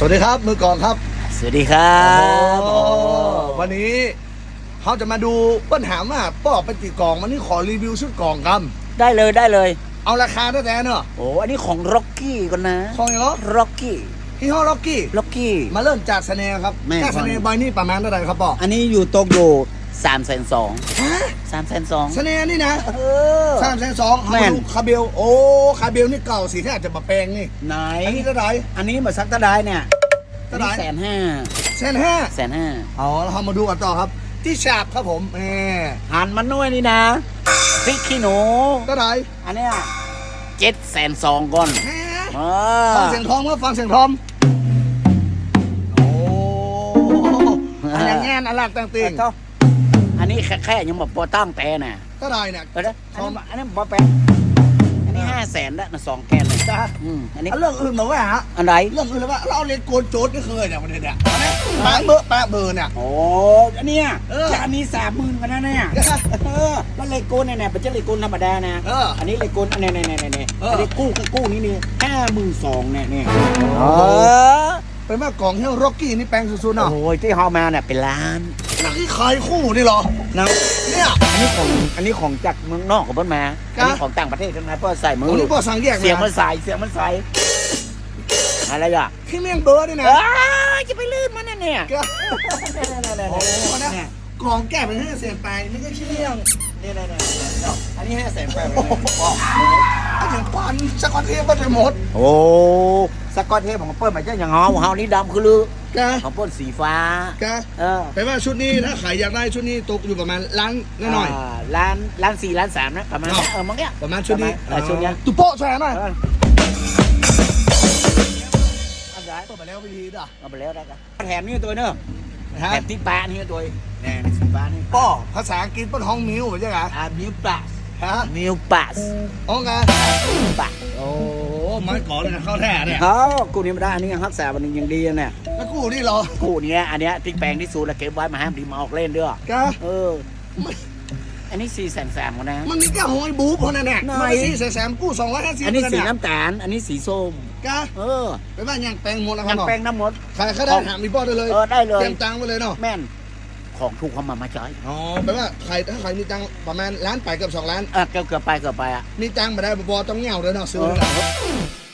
สวัสดีครับมือกลองครับสวัสดีครับโอ้วันนี้เขาจะมาดูปัญหามว่าป้อไปติดกล่องวันนี้ขอรีวิวชุดกล่องกันได้เลยได้เลย เอาราคาตั้งแต่เนอะโอ้อันนี้ของร็อกกี้ก่อนนะของอย่างเหรอร็อกกี้ที่ห้อล็อกกี้ร็อกกี้มาเริ่มจากสเนร์ครับแม่แค่สเนร์ใบนี่ประมาณเท่าไหร่ครับป้ออันนี้อยู่ตกอยู่ สามแสนสองฮะสามแสนสองสเนร์นี่นะเออสามแสนสองเขาแม่มาน ดูคาเบล โอ้คาเบลนี่เก่าสิที่อาจจะมาแปลงนี่ไหน อันนี้เท่าไหร่ อันนี้มาซักตะได้เนี่ยเท่าไหร่แสนห้าแสนห้าแสนห้าเอาแล้วเรามาดูกันต่อครับ ที่ฉาบครับผมแหมหันมันน้อยนี่นะพริกขี้หนู เท่าไหร่อันเนี้ยเจ็ดแสนสองก่อนฮะเอฟังอเสียงทอมครับฟังเสียงทอมโอ้อันนี้งานอลักต่างติงเท่าอั นนี้แค่แค่ยังแบบปอตั้งแต่น่ะเท่าไหร่เนี่ยเออนะอันนี้อันนี้บอแปะอันนี้ห้าแสนแล้วนะสองแกนเลยจ้าอืมอันนี้เรื่องอื่นมาว่าฮะอันไหนเรื่องอื่นแล้วว่าเราเอาเรียนโกนโจทย์นี่เคยเนี่ยประเด็นเนี่ยแปะเบอร์แปะเบอร์เนี่ยโอ้อันเนี้ยเออจานนี้สามหมื่นกันนะเนี่ยเออแล้วเลโก้เนี่ยเนี่ยเป็นเจ้าเลโก้ธรรมดานะเอออันนี้เลโก้อันนี้เนี่ยเนี่ยเนี่ยเนี่ยเอออัอันนี้กู้กู้นี่นี่ห้าหมื่นสองเนี่ยเนี่ย โอ้เออเป็นว่ากล่องเฮลร็อกกี้นี่แปลงสุดๆเนาะโอ้ยที่ฮอมาเนี่ยเป็นล้านนักที่ขายคู่นี่เหรอนะเนี่ยอันนี้ของอันนี้ของจากเมืองนอกกับบ้านมาครัอับนนี้ของต่างประเทศทั้งนั้นเพราะใส่มืโอ้อนี่บอสั่งแยกเสียงนะมันใส่เสียงมันใส่อะไรอะพี่เมี่ยงเบอร์นี่นะเอ้ยจะไปลื่นมันนั่นเนี่ยก็เนี่ยโอ้นะเนี่ยกล่องแก้เป็นให้เสียนไปไม่ใช่ขี้เมี่ยงเนี่ยเนี่ยเนี่ยอันนี้ห้าแสนแปดโอ้โหอันอย่างปันสกอตเทปก็จะหมด โอ้ส กอตเทปของเปิ้ลมาเจ้าอย่างเฮาเฮานี่ดำคือลือแกของเปิ้ลสีฟ้าแกเออแปลว่าชุดนี้ถ้าใครอยากได้ชุดนี้ตกอยู่ประมาณล้านน้อยาล้านล้านสี่ล้านสามนะประมาณเนาะนี้เออมั้งเนี้ยๆประมาณชุดนี้เออชุดเนี้ยตุ๊โป๊ะใช่ไหมเอออันไหนเปิดไปแล้ววิธีด่ะเอาไปแล้วได้กันแถมนี่ตัวเนอะฮะแถมที่ปลานี่ตัวแน่สีฟ้านี่ป้อภาษาอังกฤษเป็นห้องมิวใช่ไหมอ่ามิวปัสฮะมิวปัสอ๋อไงมิวปัสโอ้ ไม้ก่อนเลยนะเข้าแท้เนี่ยเฮ้ากูนี่ไม่ได้อันนี้ยังรักษามันยังดีนะเนี่ยแล้วกูนี่เหรอกูเนี้ยอันเนี้ยที่แปลงที่สูตรแล้วเก็บไว้มาห้ามดีมาออกเล่นด้วยแกเอออันนี้สี่แสนสามนะ มันมีแค่หอยบู๊พอนั่นแหละไหนมันสี่แสนกู้สองร้อยห้าสิบอันนี้สีเนี่ยน้ำตาล อันนี้สีส้มแกเออไปบ้านยังแปลงหมดแล้วคยัรับงเนาะแปลงน้ำหมดใครเขาได้ถามมีป้อได้เลย เออได้เลย เตรียมตังค์ไว้เลยเนาะ แม่น ของถูกเขามามาใช้อ๋อแปลว่าใครถ้าใครมีตังค์ประมาณล้านไปเกือบสองล้าน เออเกือบเกือบไปเกือบไปอะมีตังค์มาได้บอต้องเงี้ยวเลยเนาะซื้อเอเลยอเนาะ